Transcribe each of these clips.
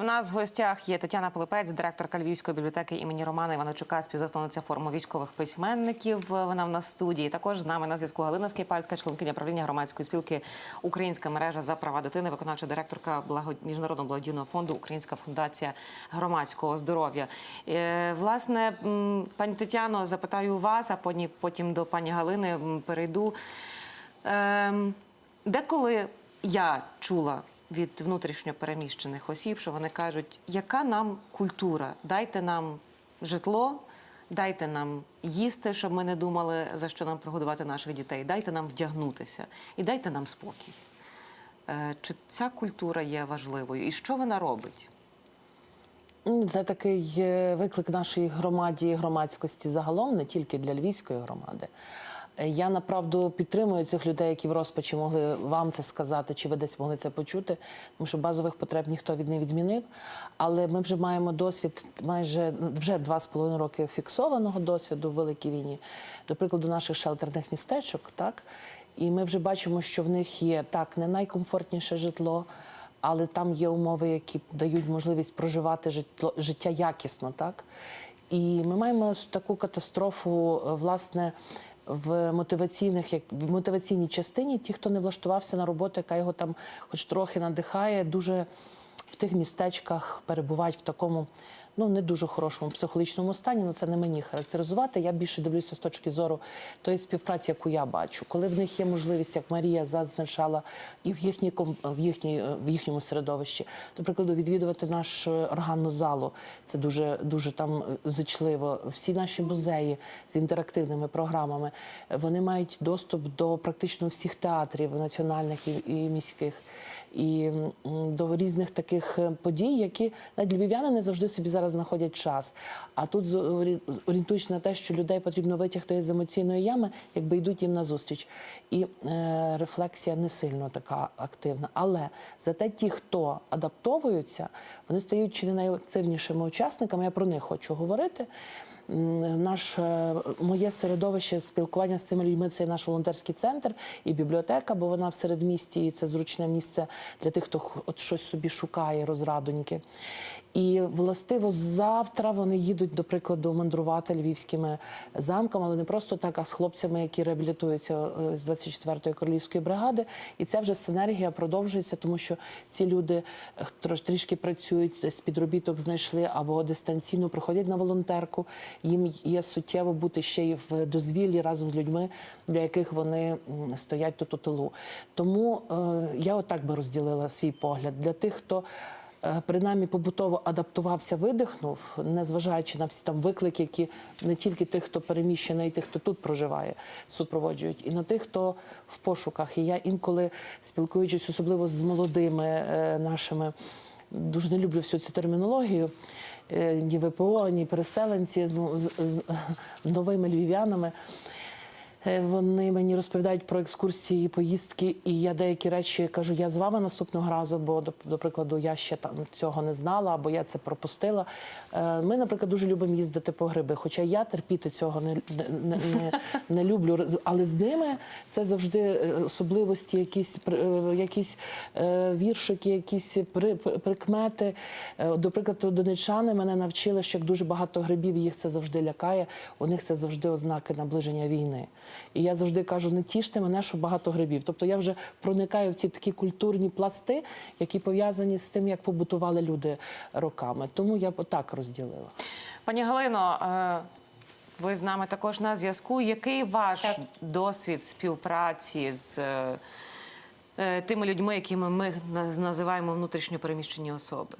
В нас в гостях є Тетяна Пилипець, директорка Львівської бібліотеки імені Романа Іванчука, співзасновниця форуму військових письменників. Вона в нас в студії. Також з нами на зв'язку Галина Скипальська, членкиня правління громадської спілки Українська мережа за права дитини, виконавча директорка міжнародного благодійного фонду Українська фундація громадського здоров'я. Е, Власне, пані Тетяно, запитаю вас, а потім- потім до пані Галини перейду. Ем, Деколи я чула від внутрішньо переміщених осіб, що вони кажуть, яка нам культура? Дайте нам житло, дайте нам їсти, щоб ми не думали, за що нам прогодувати наших дітей, дайте нам вдягнутися і дайте нам спокій. Е, Чи ця культура є важливою? І що вона робить? Ну, Це такий е, виклик нашої громаді і громадськості загалом, не тільки для львівської громади. Е, Я направду підтримую цих людей, які в розпачі могли вам це сказати, чи ви десь могли це почути, тому що базових потреб ніхто від не відмінив. Але ми вже маємо досвід майже ну, вже два з половиною роки фіксованого досвіду в великій війні, до прикладу, наших шелтерних містечок, так. І ми вже бачимо, що в них є так не найкомфортніше житло але там є умови, які дають можливість проживати житло, життя якісно, так? І ми маємо таку катастрофу, е, власне, в мотиваційних, як в мотиваційній частині, ті, хто не влаштувався на роботу, яка його там хоч трохи надихає, дуже в тих містечках перебувають в такому. Ну, не дуже хорошому психологічному стані, ну це не мені характеризувати. Я більше дивлюся з точки зору тої співпраці, яку я бачу. Коли в них є можливість, як Марія зазначала, і в їхній в їхній в їхньому середовищі, до прикладу, відвідувати нашу органну залу. Це дуже дуже там е, зичливо. Всі наші музеї з інтерактивними програмами вони мають доступ до практично всіх театрів національних і міських. І до різних таких е, подій, які навіть львів'яни не завжди собі зараз знаходять час. А тут з- орі- орієнтуючись на те, що людей потрібно витягти з емоційної ями, якби йдуть їм назустріч. І е, рефлексія не сильно така активна. Але зате ті, хто адаптовуються, вони стають чи не найактивнішими учасниками. Я про них хочу говорити. Наш е, моє середовище спілкування з цими людьми це наш волонтерський центр і бібліотека, бо вона в середмісті, і це зручне місце для тих, хто от щось собі шукає, розрадоньки. І властиво завтра вони їдуть, до прикладу, мандрувати львівськими замками, але не просто так, а з хлопцями, які реабілітуються е, з 24-ї королівської бригади. І ця вже синергія продовжується, тому що ці люди е, трішки працюють, десь підробіток знайшли або дистанційно приходять на волонтерку. Їм є суттєво бути ще й в дозвіллі разом з людьми, для яких вони стоять тут у тилу. Тому е, я отак би розділила свій погляд для тих, хто. Е, Принаймні побутово адаптувався, видихнув, незважаючи на всі там виклики, які не тільки тих, хто переміщений, і тих, хто тут проживає, супроводжують, і на тих, хто в пошуках. І я інколи спілкуючись, особливо з молодими е, нашими, дуже не люблю всю цю термінологію. е, Ні ВПО, ні переселенці з, з, з новими львів'янами. Е, Вони мені розповідають про екскурсії, поїздки, і я деякі речі кажу, я з вами наступного разу, бо до, до прикладу, я ще там цього не знала, або я це пропустила. Е, Ми, наприклад, дуже любимо їздити по гриби, хоча я терпіти цього не, не, не, не, люблю. Але з ними це завжди е, особливості, якісь якісь віршики, якісь при, при- прикмети. До прикладу, донечани мене навчили, що як дуже багато грибів, їх це завжди лякає. У них це завжди ознаки наближення війни. І я завжди кажу: не тіште мене, що багато грибів. Тобто я вже проникаю в ці такі культурні пласти, які пов'язані з тим, як побутували люди роками. Тому я б отак розділила. Пані Галино, е, ви з нами також на зв'язку. Який ваш досвід співпраці з е, е, тими людьми, якими ми називаємо внутрішньо переміщені особи?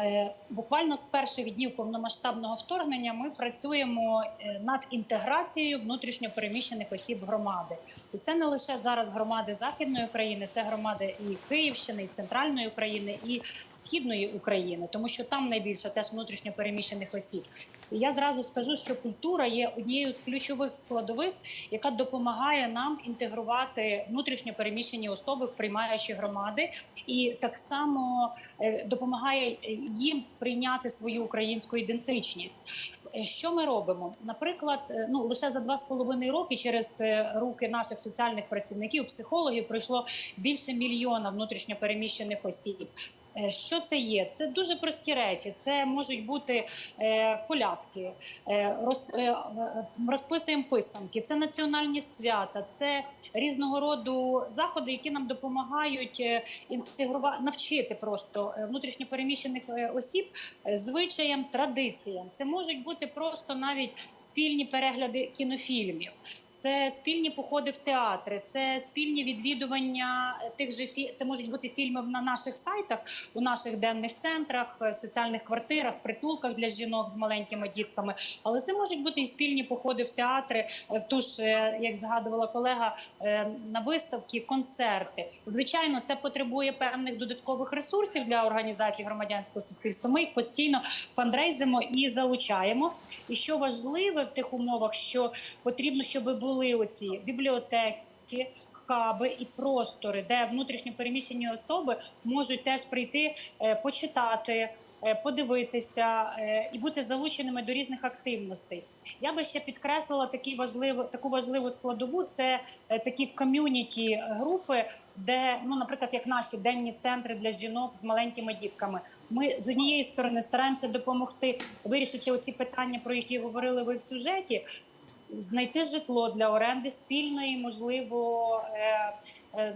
Е, Буквально з перших днів повномасштабного вторгнення ми працюємо е, над інтеграцією внутрішньопереміщених осіб громади. І це не лише зараз громади Західної України, це громади і Київщини, і Центральної України, і Східної України, тому що там найбільше теж внутрішньопереміщених осіб. Я зразу скажу, що культура є однією з ключових складових, яка допомагає нам інтегрувати внутрішньо переміщені особи в приймаючі громади, і так само е, допомагає їм сприйняти свою українську ідентичність. Е, Що ми робимо? Наприклад, е, ну лише за два з половиною роки через руки наших соціальних працівників, психологів пройшло більше мільйона внутрішньо переміщених осіб. Е, Що це є? Це дуже прості речі. Це можуть бути е, колядки, е, роз, розписуємо писанки, це національні свята, це різного роду заходи, які нам допомагають інтегрувати, навчити просто внутрішньопереміщених осіб звичаям, традиціям. Це можуть бути просто навіть спільні перегляди кінофільмів. Це спільні походи в театри, це спільні відвідування е, тих же фі... Це можуть бути фільми на наших сайтах, у наших денних центрах, е, соціальних квартирах, притулках для жінок з маленькими дітками. Але це можуть бути і спільні походи в театри, е, в ту ж, е, як згадувала колега, е, на виставки, концерти. Звичайно, це потребує певних додаткових ресурсів для організації громадянського суспільства. Ми їх постійно фандрейзимо і залучаємо. І що важливе в тих умовах, що потрібно, щоб були оці бібліотеки. Хаби і простори, де внутрішньо переміщені особи можуть теж прийти, е, почитати, е, подивитися е, і бути залученими до різних активностей. Я би ще підкреслила такі важливу, таку важливу складову. Це такі ком'юніті групи, де, ну, наприклад, як наші денні центри для жінок з маленькими дітками. Ми з однієї сторони стараємося допомогти вирішити оці питання, про які говорили ви в сюжеті. Знайти житло для оренди спільної, можливо, е, е,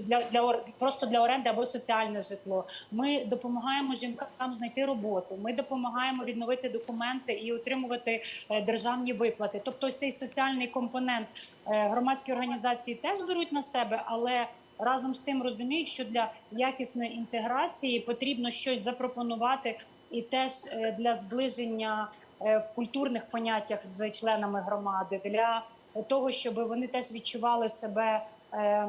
для, для просто для оренди або соціальне житло. Ми допомагаємо жінкам знайти роботу. Ми допомагаємо відновити документи і отримувати е, державні виплати. Тобто, цей соціальний компонент громадські організації теж беруть на себе, але разом з тим розуміють, що для якісної інтеграції потрібно щось запропонувати і теж для зближення в культурних поняттях з членами громади, для того, щоб вони теж відчували себе е,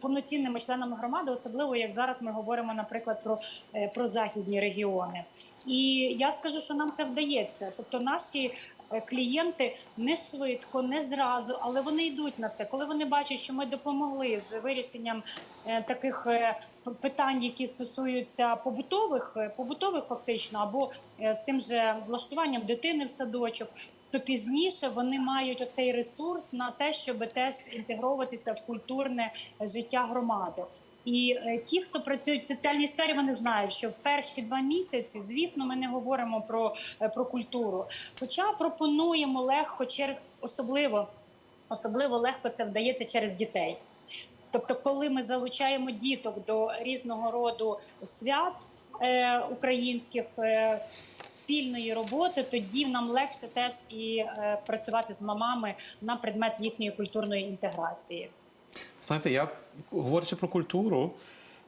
повноцінними членами громади, особливо як зараз ми говоримо, наприклад, про, е, про західні регіони. І я скажу, що нам це вдається. Тобто, наші е, клієнти не швидко, не зразу, але вони йдуть на це. Коли вони бачать, що ми допомогли з вирішенням е, таких е, питань, які стосуються побутових, е, побутових фактично, або е, з тим же влаштуванням дитини в садочок. То пізніше вони мають оцей ресурс на те, щоб теж інтегровуватися в культурне життя громади. І е, ті, хто працюють в соціальній сфері, вони знають, що в перші два місяці, звісно, ми не говоримо про, е, про культуру. Хоча пропонуємо легко через особливо, особливо легко це вдається через дітей. Тобто, коли ми залучаємо діток до різного роду свят е, українських. Е, Спільної роботи тоді нам легше теж і е, працювати з мамами на предмет їхньої культурної інтеграції. Знаєте, я говорячи про культуру,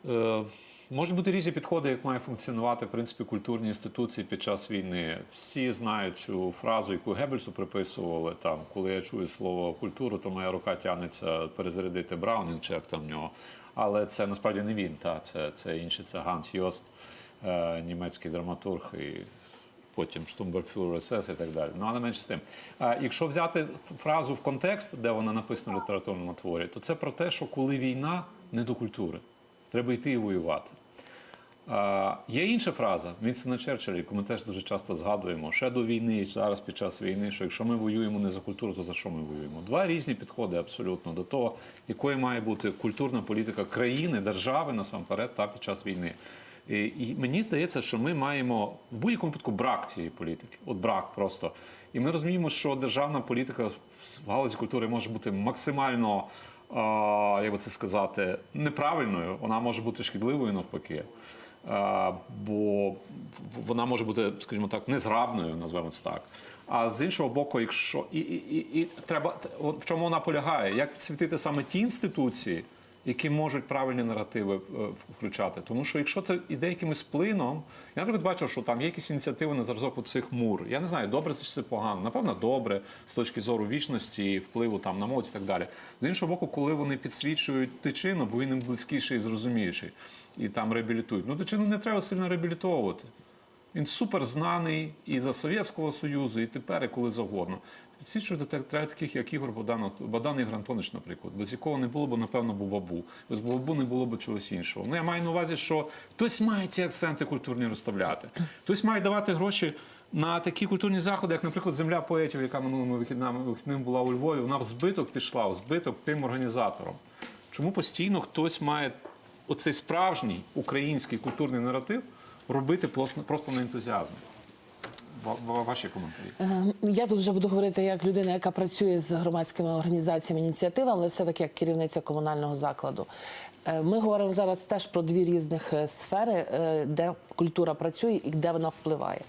е, можуть бути різні підходи, як має функціонувати в принципі культурні інституції під час війни. Всі знають цю фразу, яку Геббельсу приписували. Там, коли я чую слово культура, то моя рука тягнеться перезарядити Браунінг чи як там в нього. Але це насправді не він, та це, це інший, це Ганс Йост, е, німецький драматург. І потім Штумберфюрер СС і так далі. Ну, але менше з тим. А, якщо взяти фразу в контекст, де вона написана в літературному творі, то це про те, що коли війна не до культури, треба йти і воювати. А, є інша фраза Вінсона Черчилля, яку ми теж дуже часто згадуємо ще до війни і зараз під час війни, що якщо ми воюємо не за культуру, то за що ми воюємо? Два різні підходи абсолютно до того, якою має бути культурна політика країни, держави насамперед та під час війни. І, і мені здається, що ми маємо в будь-якому випадку брак цієї політики. От брак просто. І ми розуміємо, що державна політика в галузі культури може бути максимально, як би це сказати, неправильною. Вона може бути шкідливою навпаки. Бо вона може бути, скажімо так, незграбною, назвемо це так. А з іншого боку, якщо і, і, і, і треба в чому вона полягає, як підсвітити саме ті інституції, які можуть правильні наративи е, включати. Тому що якщо це іде якимось плином, я наприклад бачу, що там є якісь ініціативи на зразок цих мур. Я не знаю, добре це чи це погано. Напевно, добре з точки зору вічності, впливу там на молодь і так далі. З іншого боку, коли вони підсвічують тичину, бо він їм близькіший і зрозуміліший, і там реабілітують. Ну тичину не треба сильно реабілітовувати. Він супер знаний і за Совєтського Союзу, і тепер, і коли завгодно. Так- треба таких, як Ігор Богдан, Богдан Ігор Антонович, наприклад, без якого не було б, напевно, Бубабу. Без Бубабу не було б чогось іншого. Ну, я маю на увазі, що хтось має ці акценти культурні розставляти. Хтось має давати гроші на такі культурні заходи, як, наприклад, земля поетів, яка минулими вихідними вихідним була у Львові. Вона в збиток пішла, в збиток тим організаторам. Чому постійно хтось має оцей справжній український культурний наратив робити просто на ентузіазмі. Ва- ва- Ваші коментарі. Е, Я тут вже буду говорити як людина, яка працює з громадськими організаціями, ініціативами, але все-таки як керівниця комунального закладу. Е, Ми говоримо зараз теж про дві різних е, сфери, де культура працює і де вона впливає.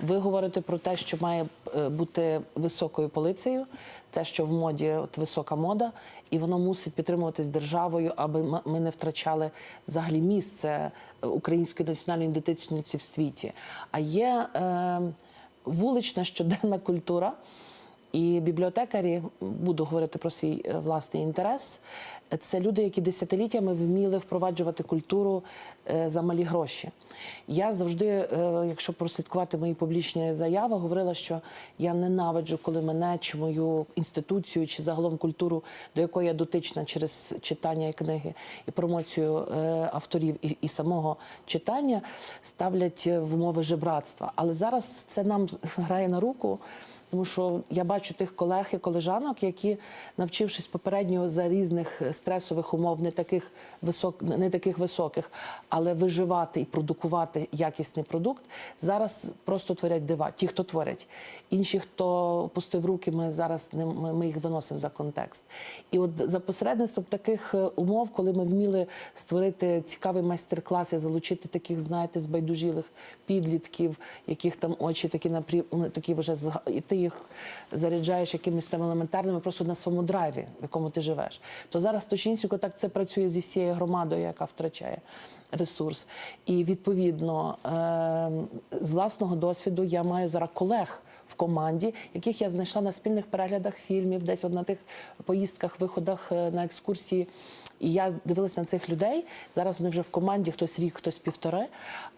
Ви говорите про те, що має бути високою полицею, те, що в моді от висока мода, і воно мусить підтримуватись державою, аби ми не втрачали взагалі місце української національної ідентичності в світі. А є вулична щоденна культура. І бібліотекарі буду говорити про свій е, власний інтерес. Це люди, які десятиліттями вміли впроваджувати культуру е, за малі гроші. Я завжди, е, якщо прослідкувати мої публічні заяви, говорила, що я ненавиджу, коли мене чи мою інституцію, чи загалом культуру, до якої я дотична через читання книги і промоцію авторів і, і самого читання, ставлять в умови жебратства. Але зараз це нам грає на руку. Тому що я бачу тих колег і колежанок, які, навчившись попередньо за різних стресових умов, не таких висок, не таких високих, але виживати і продукувати якісний продукт, зараз просто творять дива. Ті, хто творять, інші, хто пустив руки, ми зараз не ми, ми їх виносимо за контекст. І от за посередництвом таких е, умов, коли ми вміли створити цікавий майстер-клас і залучити таких, знаєте, збайдужілих підлітків, яких там очі такі напрі... ну, такі вже і ти їх заряджаєш якимись там елементарними просто на своєму драйві, в якому ти живеш. То зараз точнісінько так це працює зі всією громадою, яка втрачає ресурс. І відповідно е- з власного досвіду я маю зараз колег в команді, яких я знайшла на спільних переглядах фільмів, десь от на тих поїздках, виходах е, на екскурсії. І я дивилася на цих людей. Зараз вони вже в команді, хтось рік, хтось півтори.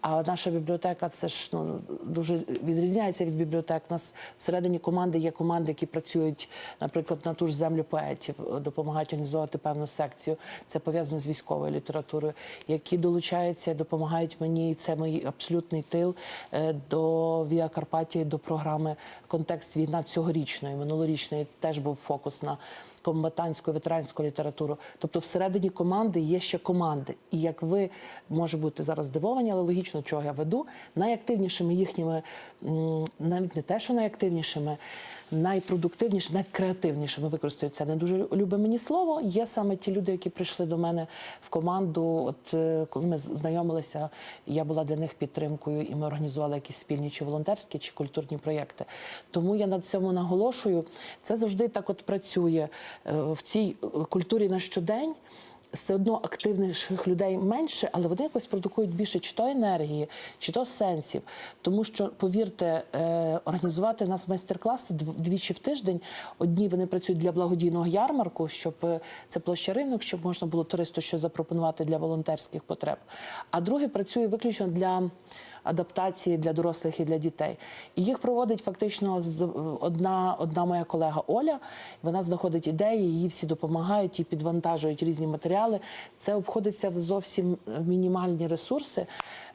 А наша бібліотека це ж ну дуже відрізняється від бібліотек. У нас всередині команди є команди, які працюють, наприклад, на ту ж землю поетів, допомагають організовувати певну секцію. Це пов'язано з військовою літературою, які долучаються, допомагають мені. Це мій абсолютний тил е, до Віа Карпатії, до програми Контекст війна цьогорічної, минулорічної теж був фокус на комбатантську ветеранську літературу. Тобто, всередині команди є ще команди. І як ви може бути зараз здивовані, але логічно, чого я веду, найактивнішими їхніми, навіть не те, що найактивнішими, найпродуктивнішими, найкреативнішими використаю це не дуже любе мені слово. Є саме ті люди, які прийшли до мене в команду. От е, коли ми знайомилися, я була для них підтримкою, і ми організували якісь спільні чи волонтерські, чи культурні проєкти. Тому я на цьому наголошую. Це завжди так от працює в цій е, культурі на щодень. Все одно активніших людей менше, але вони якось продукують більше чи то енергії, чи то сенсів. Тому що, повірте, е, організувати нас майстер-класи дв- двічі в тиждень. Одні вони працюють для благодійного ярмарку, щоб е, це площа ринок, щоб можна було туристу щось запропонувати для волонтерських потреб. А друге працює виключно для адаптації для дорослих і для дітей. І їх проводить фактично з- одна, одна моя колега Оля. Вона знаходить ідеї, її всі допомагають і підвантажують різні матеріали. Це обходиться в зовсім мінімальні ресурси.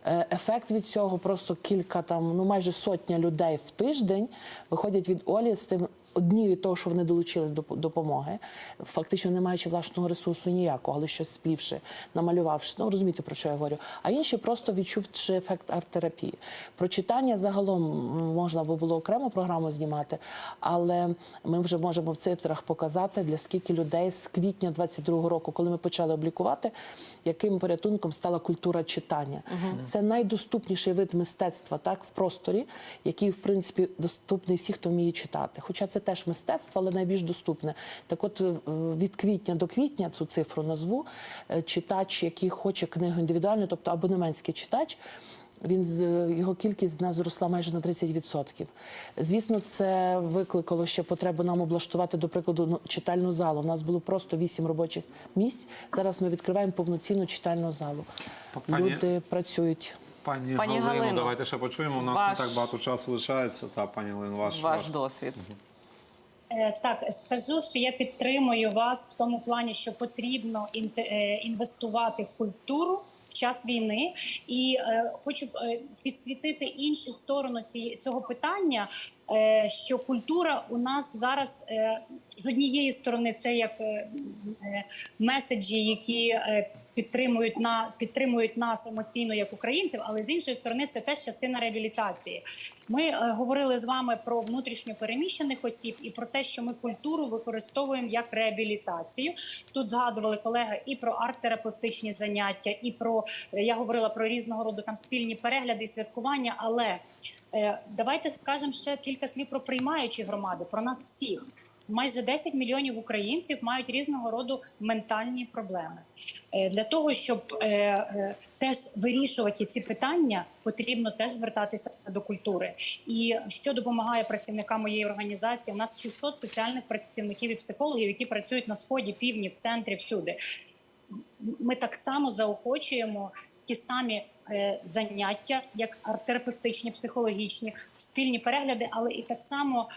Е, Ефект від цього просто кілька там, ну майже сотня людей в тиждень виходять від Олі з тим. Одні від того, що вони долучились до допомоги, фактично не маючи власного ресурсу ніякого, але щось сплівши, намалювавши. Ну розумієте, про що я говорю. А інші просто відчувши ефект арт-терапії. Про читання загалом можна би було окрему програму знімати, але ми вже можемо в цифрах показати, для скільки людей з квітня 22-го року, коли ми почали облікувати, яким порятунком стала культура читання. Це найдоступніший вид мистецтва, так в просторі, який в принципі доступний всіх, хто вміє читати. Хоча це теж мистецтво, але найбільш доступне. Так, от е, від квітня до квітня цю цифру назву е, читач, який хоче книгу індивідуально, тобто абонементський читач. Він з його кількість в нас зросла майже на 30%. Звісно, це викликало ще потребу нам облаштувати, до прикладу, ну, читальну залу. У нас було просто 8 робочих місць. Зараз ми відкриваємо повноцінну читальну залу. Пані- Люди працюють. Пані, Пані Галино, Галино, давайте ще почуємо. У нас ваш- не так багато часу лишається. Та пані Галино, ваш, Ваш досвід. Е, Так, скажу, що я підтримую вас в тому плані, що потрібно е, інвестувати в культуру в час війни, і е, хочу е, підсвітити іншу сторону цього питання. е, Що культура у нас зараз е, з однієї сторони це як е, е, меседжі, які е, підтримують на підтримують нас емоційно як українців, але з іншої сторони це теж частина реабілітації. Ми е, говорили з вами про внутрішньо переміщених осіб і про те, що ми культуру використовуємо як реабілітацію. Тут згадували колеги і про арт-терапевтичні заняття, і про я говорила про різного роду там спільні перегляди і святкування. Але е, давайте скажемо ще кілька слів про приймаючі громади, про нас всіх. Майже 10 мільйонів українців мають різного роду ментальні проблеми. Е, Для того щоб е, е, теж вирішувати ці питання, потрібно теж звертатися до культури. І що допомагає працівникам моєї організації? У нас 600 соціальних працівників і психологів, які працюють на сході, півдні, в центрі, всюди. Ми так само заохочуємо ті самі заняття, як арт-терапевтичні, психологічні, спільні перегляди, але і так само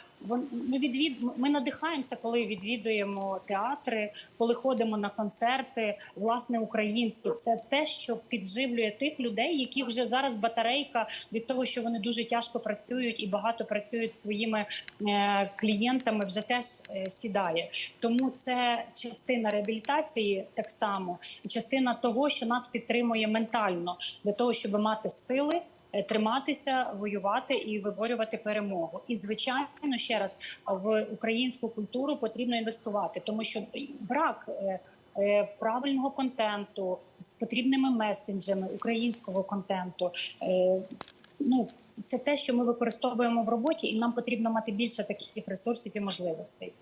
ми відвід ми надихаємося, коли відвідуємо театри, коли ходимо на концерти, власне українські. Це те, що підживлює тих людей, які вже зараз батарейка від того, що вони дуже тяжко працюють і багато працюють зі своїми е, клієнтами, вже теж е, сідає. Тому це частина реабілітації так само, частина того, що нас підтримує ментально для того, щоб мати сили. Е, Триматися, воювати і виборювати перемогу, і звичайно, ще раз в українську культуру потрібно інвестувати, тому що брак е, е, правильного контенту з потрібними месенджами українського контенту. Ну, це те, що ми використовуємо в роботі, і нам потрібно мати більше таких ресурсів і можливостей.